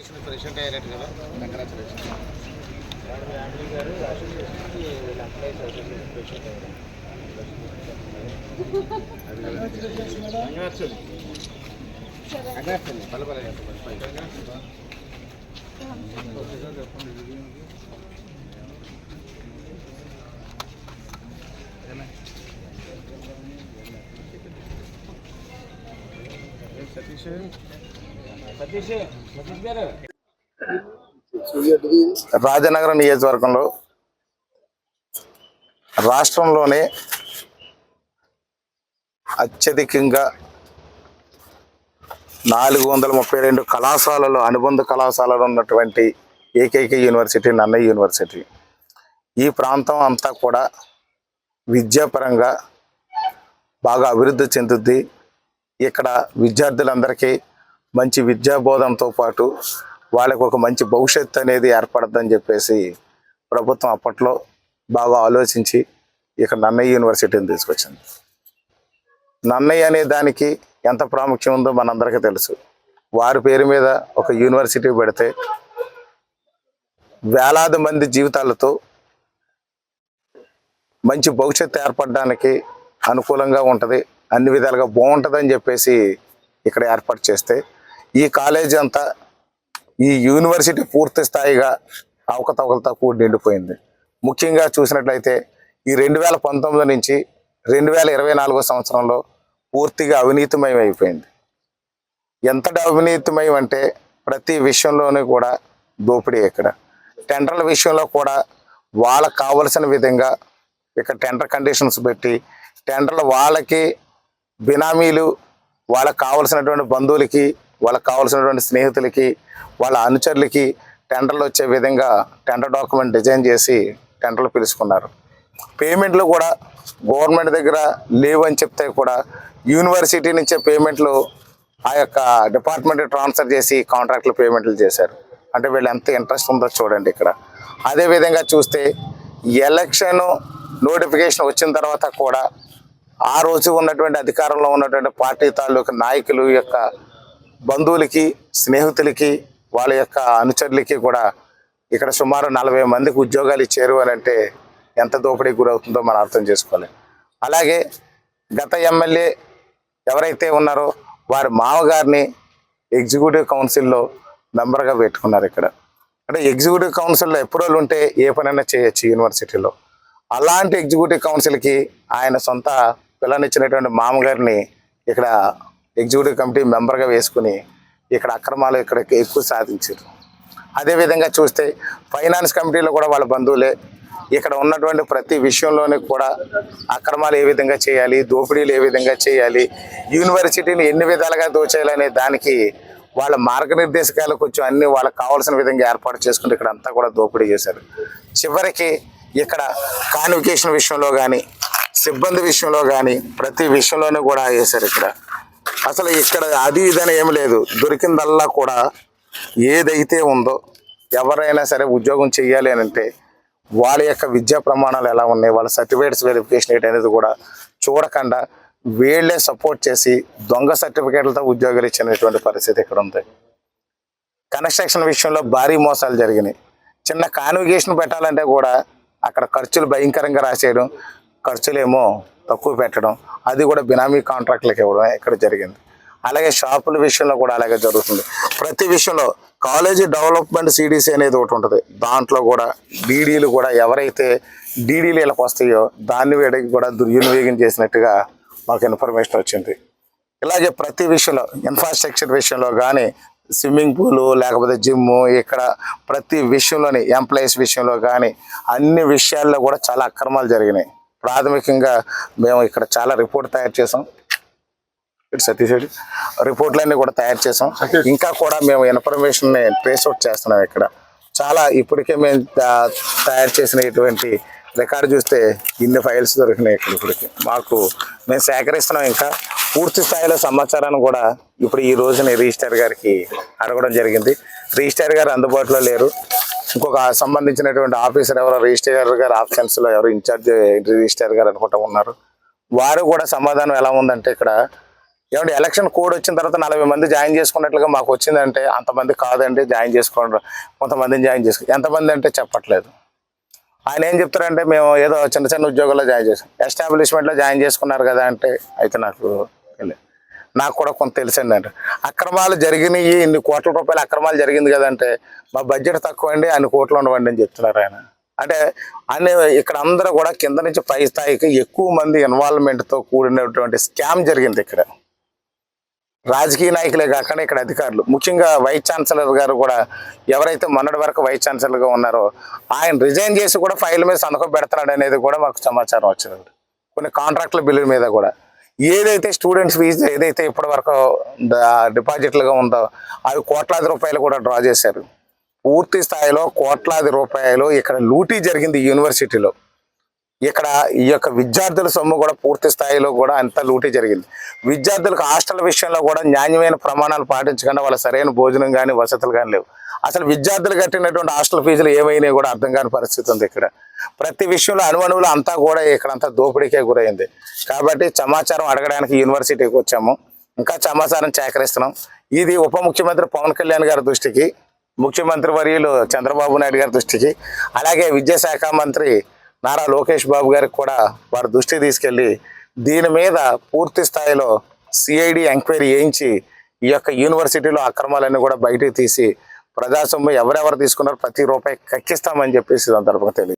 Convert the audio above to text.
President అయ్యారట కదా congratulation madam Yamini గారు అసోసియేషన్కి వీళ్ళ ఎంప్లాయీస్ అసోసియేషన్ ప్రెసిడెంట్ అయ్యారు పల్ల పల్ల చెప్పండి సతీష్ సతీష్ సతీష్ గారు రాజనగరం నియోజకవర్గంలో రాష్ట్రంలోనే అత్యధికంగా నాలుగు వందల ముప్పై రెండు కళాశాలలో అనుబంధ కళాశాలలో ఉన్నటువంటి ఏకైక యూనివర్సిటీ నన్నయ్య యూనివర్సిటీ. ఈ ప్రాంతం అంతా కూడా విద్యాపరంగా బాగా అభివృద్ధి చెందుద్ది. ఇక్కడ విద్యార్థులందరికీ మంచి విద్యాబోధంతో పాటు వాళ్ళకు ఒక మంచి భవిష్యత్తు అనేది ఏర్పడద్దని చెప్పేసి ప్రభుత్వం అప్పట్లో బాగా ఆలోచించి ఇక్కడ నన్నయ్య యూనివర్సిటీని తీసుకొచ్చింది. నన్నయ్య అనే దానికి ఎంత ప్రాముఖ్యం ఉందో మనందరికీ తెలుసు. వారి పేరు మీద ఒక యూనివర్సిటీ పెడితే వేలాది మంది జీవితాలతో మంచి భవిష్యత్తు ఏర్పడడానికి అనుకూలంగా ఉంటుంది అన్ని విధాలుగా బాగుంటుందని చెప్పేసి ఇక్కడ ఏర్పాటు చేస్తే ఈ కాలేజీ అంతా ఈ యూనివర్సిటీ పూర్తి స్థాయిగా అవకతవకలతో కూడి నిండిపోయింది. ముఖ్యంగా చూసినట్లయితే ఈ రెండు వేల పంతొమ్మిది నుంచి రెండు వేల ఇరవై నాలుగో సంవత్సరంలో పూర్తిగా అవినీతిమయం అయిపోయింది ఎంతటి అవినీతిమయం అంటే ప్రతి విషయంలోనూ కూడా దోపిడీ ఇక్కడ. టెండర్ల విషయంలో కూడా వాళ్ళకు కావలసిన విధంగా ఇక్కడ టెండర్ కండిషన్స్ పెట్టి టెండర్లు వాళ్ళకి బినామీలు వాళ్ళకి కావలసినటువంటి బంధువులకి వాళ్ళకి కావాల్సినటువంటి స్నేహితులకి వాళ్ళ అనుచరులకి టెండర్లు వచ్చే విధంగా టెండర్ డాక్యుమెంట్ డిజైన్ చేసి టెండర్లు పిలుచుకున్నారు. పేమెంట్లు కూడా గవర్నమెంట్ దగ్గర లేవు అని చెప్తే కూడా యూనివర్సిటీ నుంచే పేమెంట్లు ఆ యొక్క డిపార్ట్మెంట్ ట్రాన్స్ఫర్ చేసి కాంట్రాక్ట్లు పేమెంట్లు చేశారు. అంటే వీళ్ళు ఎంత ఇంట్రెస్ట్ ఉందో చూడండి ఇక్కడ. అదేవిధంగా చూస్తే ఎలక్షన్ నోటిఫికేషన్ వచ్చిన తర్వాత కూడా ఆ రోజు ఉన్నటువంటి అధికారంలో ఉన్నటువంటి పార్టీ తాలూకు నాయకులు యొక్క బంధువులకి స్నేహితులకి వాళ్ళ యొక్క అనుచరులకి కూడా ఇక్కడ సుమారు నలభై మందికి ఉద్యోగాలు ఇచ్చారు అని అంటే ఎంత దోపిడీ గురవుతుందో మనం అర్థం చేసుకోవాలి. అలాగే గత ఎమ్మెల్యే ఎవరైతే ఉన్నారో వారి మామగారిని ఎగ్జిక్యూటివ్ కౌన్సిల్లో మెంబర్గా పెట్టుకున్నారు ఇక్కడ. అంటే ఎగ్జిక్యూటివ్ కౌన్సిల్లో అప్రూవల్ ఉంటే ఏ పనైనా చేయొచ్చు యూనివర్సిటీలో. అలాంటి ఎగ్జిక్యూటివ్ కౌన్సిల్కి ఆయన సొంత పిల్లనిచ్చినటువంటి మామగారిని ఇక్కడ ఎగ్జిక్యూటివ్ కమిటీ మెంబర్గా వేసుకుని ఇక్కడ అక్రమాలు ఇక్కడ ఎక్కువ సాధించారు. అదేవిధంగా చూస్తే ఫైనాన్స్ కమిటీలో కూడా వాళ్ళ బంధువులే. ఇక్కడ ఉన్నటువంటి ప్రతి విషయంలోనే కూడా అక్రమాలు ఏ విధంగా చేయాలి దోపిడీలు ఏ విధంగా చేయాలి యూనివర్సిటీని ఎన్ని విధాలుగా దోచేయాలనే దానికి వాళ్ళ మార్గనిర్దేశకాలు కొంచెం అన్ని వాళ్ళకి కావాల్సిన విధంగా ఏర్పాటు చేసుకుంటే ఇక్కడ అంతా కూడా దోపిడీ చేశారు. చివరికి ఇక్కడ కాన్వికేషన్ విషయంలో కానీ సిబ్బంది విషయంలో కానీ ప్రతి విషయంలోనూ కూడా వేశారు ఇక్కడ. అసలు ఇక్కడ అది ఇదని ఏమి లేదు. దొరికిందల్లా కూడా ఏదైతే ఉందో ఎవరైనా సరే ఉద్యోగం చేయాలి అని అంటే వాళ్ళ యొక్క విద్యా ప్రమాణాలు ఎలా ఉన్నాయి వాళ్ళ సర్టిఫికేట్స్ వెరిఫికేషన్ ఏంటి అనేది కూడా చూడకుండా వీళ్ళే సపోర్ట్ చేసి దొంగ సర్టిఫికేట్లతో ఉద్యోగాలు ఇచ్చినటువంటి పరిస్థితి ఇక్కడ ఉంది. కన్స్ట్రక్షన్ విషయంలో భారీ మోసాలు జరిగినాయి. చిన్న కాన్విగేషన్ పెట్టాలంటే కూడా అక్కడ ఖర్చులు భయంకరంగా రాసేయడం ఖర్చులేమో తక్కువ పెట్టడం అది కూడా బినామీ కాంట్రాక్ట్లకు ఇవ్వడం ఇక్కడ జరిగింది. అలాగే షాపుల విషయంలో కూడా అలాగే జరుగుతుంది. ప్రతి విషయంలో కాలేజీ డెవలప్మెంట్ సిడీసీ అనేది ఒకటి ఉంటుంది. దాంట్లో కూడా డీడీలు కూడా ఎవరైతే డీడీలు వీళ్ళకి వస్తాయో దాన్ని వేడికి కూడా దుర్వినియోగం చేసినట్టుగా మాకు ఇన్ఫర్మేషన్ వచ్చింది. ఇలాగే ప్రతి విషయంలో ఇన్ఫ్రాస్ట్రక్చర్ విషయంలో కానీ స్విమ్మింగ్ పూలు లేకపోతే జిమ్ ఇక్కడ ప్రతి విషయంలోని ఎంప్లాయీస్ విషయంలో కానీ అన్ని విషయాల్లో కూడా చాలా అక్రమాలు జరిగినాయి. ప్రాథమికంగా మేము ఇక్కడ చాలా రిపోర్ట్ తయారు చేసాం. ఇటు సతీష్ రెడ్డి. రిపోర్ట్లన్నీ కూడా తయారు చేసాం. ఇంకా కూడా మేము ఇన్ఫర్మేషన్ ట్రేస్ అవుట్ చేస్తున్నాం ఇక్కడ. చాలా ఇప్పటికే మేము తయారు చేసిన ఇటువంటి రికార్డు చూస్తే ఇన్ని ఫైల్స్ దొరికినాయి ఇక్కడ ఇప్పటికి. మాకు మేము సేకరిస్తున్నాం ఇంకా. పూర్తి స్థాయిలో సమాచారాన్ని కూడా ఇప్పుడు ఈ రోజున రిజిస్టర్ గారికి అడగడం జరిగింది. రిజిస్టర్ గారు అందుబాటులో లేరు. ఇంకొక సంబంధించినటువంటి ఆఫీసర్ ఎవరో రిజిస్టర్ గారు ఆప్షన్స్లో ఎవరు ఇన్ఛార్జ్ రిజిస్టర్ గారు అనుకుంటా ఉన్నారు. వారు కూడా సమాధానం ఎలా ఉందంటే ఇక్కడ ఏమంటే ఎలక్షన్ కోడ్ వచ్చిన తర్వాత నలభై మంది జాయిన్ చేసుకున్నట్లుగా మాకు వచ్చిందంటే అంతమంది కాదండి జాయిన్ చేసుకోండి కొంతమందిని జాయిన్ చేసుకో ఎంతమంది అంటే చెప్పట్లేదు. ఆయన ఏం చెప్తారంటే మేము ఏదో చిన్న చిన్న ఉద్యోగాల్లో జాయిన్ చేసాం ఎస్టాబ్లిష్మెంట్లో జాయిన్ చేసుకున్నారు కదా అంటే అయితే నాకు తెలియదు. నాకు కూడా కొంత తెలిసింది అంటే అక్రమాలు జరిగినాయి ఇన్ని కోట్ల రూపాయల అక్రమాలు జరిగింది కదంటే మా బడ్జెట్ తక్కువ అండి అన్ని కోట్లు ఉండవండి అని చెప్తున్నారు ఆయన. అంటే అన్ని ఇక్కడ అందరూ కూడా కింద నుంచి పై స్థాయికి ఎక్కువ మంది ఇన్వాల్వ్మెంట్తో కూడినటువంటి స్కామ్ జరిగింది ఇక్కడ. రాజకీయ నాయకులే కాకుండా ఇక్కడ అధికారులు. ముఖ్యంగా వైస్ ఛాన్సలర్ గారు కూడా ఎవరైతే మొన్నటి వరకు వైస్ ఛాన్సలర్గా ఉన్నారో ఆయన రిజైన్ చేసి కూడా ఫైల్ మీద సంతకం పెడతాడు అనేది కూడా మాకు సమాచారం వచ్చింది కొన్ని కాంట్రాక్టుల బిల్లుల మీద కూడా. ఏదైతే స్టూడెంట్స్ ఫీజు ఏదైతే ఇప్పటివరకు డిపాజిట్లుగా ఉందో అవి కోట్లాది రూపాయలు కూడా డ్రా చేశారు. పూర్తి స్థాయిలో కోట్లాది రూపాయలు ఇక్కడ లూటీ జరిగింది యూనివర్సిటీలో ఇక్కడ ఈ యొక్క విద్యార్థుల సొమ్ము కూడా పూర్తి స్థాయిలో కూడా అంత లూటీ జరిగింది. విద్యార్థులకు హాస్టల్ విషయంలో కూడా నాణ్యమైన ప్రమాణాలు పాటించకుండా వాళ్ళ సరైన భోజనం కానీ వసతులు కానీ లేవు. అసలు విద్యార్థులు కట్టినటువంటి హాస్టల్ ఫీజులు ఏమైనాయి కూడా అర్థం కాని పరిస్థితి ఉంది ఇక్కడ. ప్రతి విషయంలో అణువణువులు అంతా కూడా ఇక్కడ అంతా దోపిడీకే గురైంది. కాబట్టి సమాచారం అడగడానికి యూనివర్సిటీకి వచ్చాము. ఇంకా సమాచారం సేకరిస్తున్నాం. ఇది ఉప ముఖ్యమంత్రి పవన్ కళ్యాణ్ గారి దృష్టికి ముఖ్యమంత్రి వర్యులు చంద్రబాబు నాయుడు గారి దృష్టికి అలాగే విద్యాశాఖ మంత్రి నారా లోకేష్ బాబు గారికి కూడా వారి దృష్టి తీసుకెళ్ళి దీని మీద పూర్తి స్థాయిలో సిఐడి ఎంక్వైరీ చేయించి ఈ యొక్క యూనివర్సిటీలో అక్రమాలన్నీ కూడా బయటికి తీసి ప్రజాసొమ్ము ఎవరెవరు తీసుకున్నారో ప్రతి రూపాయి కక్కిస్తామని చెప్పేసి సందర్భంగా తెలియదు